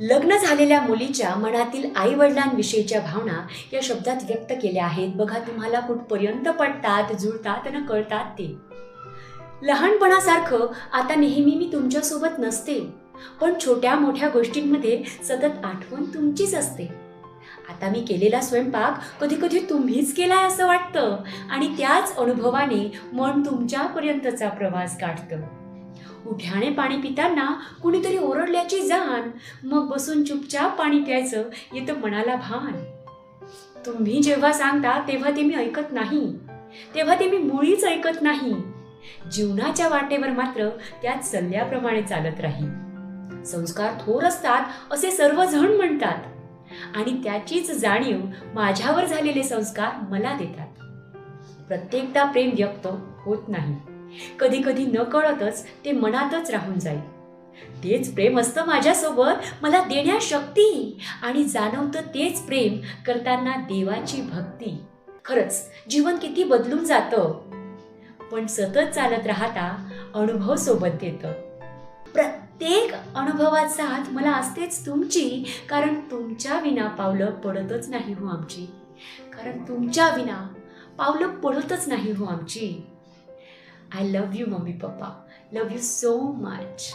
लग्न झालेल्या मुलीच्या मनातील आई वडिलांविषयीच्या भावना या शब्दात व्यक्त केल्या आहेत. बघा तुम्हाला कुठपर्यंत पडतात जुळतात आणि कळतात ते. लहानपणासारखं आता नेहमी मी तुमच्यासोबत नसते पण छोट्या मोठ्या गोष्टींमध्ये सतत आठवण तुमचीच असते. आता मी केलेला स्वयंपाक कधी कधी तुम्हीच केलाय असं वाटतं आणि त्याच अनुभवाने मन तुमच्यापर्यंतचा प्रवास काढतं उठ्याने पाणी पिताना कुणीतरी ओरडल्याची जाण. मग बसून चुपचाप पाणी प्यायचं येतं मनाला भान. तुम्ही जेव्हा सांगता तेव्हा ते मी ऐकत नाही. तेव्हा ते मी मुळीच ऐकत नाही. जीवनाच्या वाटेवर मात्र त्यात सल्ल्याप्रमाणे चालत राहील संस्कार थोर असतात असे सर्वजण म्हणतात. आणि त्याचीच जाणीव माझ्यावर झालेले संस्कार मला देतात. प्रत्येकदा प्रेम व्यक्त होत नाही. कधी कधी न कळतच ते मनातच राहून जाईल. तेच प्रेम असतं माझ्यासोबत मला देण्या शक्ती. आणि जाणवतं तेच प्रेम करताना देवाची भक्ती. खरंच जीवन किती बदलून जातं. पण सतत चालत राहता अनुभव सोबत देतं. प्रत्येक अनुभवात साथ मला असतेच तुमची कारण तुमच्या विना पावलं पडतच नाही हो आमची. कारण तुमच्या विना पावलं पडतच नाही हो आमची. I love you mummy papa. Love you so much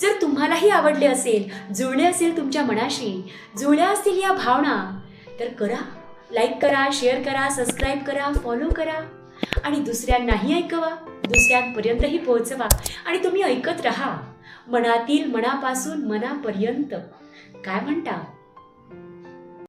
जर तुम्हालाही आवडले असेल जुळले असेल तुमच्या मनाशी जुळल्या असतील या भावना तर करा. लाईक करा शेअर करा सबस्क्राईब करा फॉलो करा. आणि दुसऱ्यांनाही ऐकवा. दुसऱ्यांपर्यंतही पोहोचवा. आणि तुम्ही ऐकत राहा. मनातील मनापासून मनापर्यंत. काय म्हणता?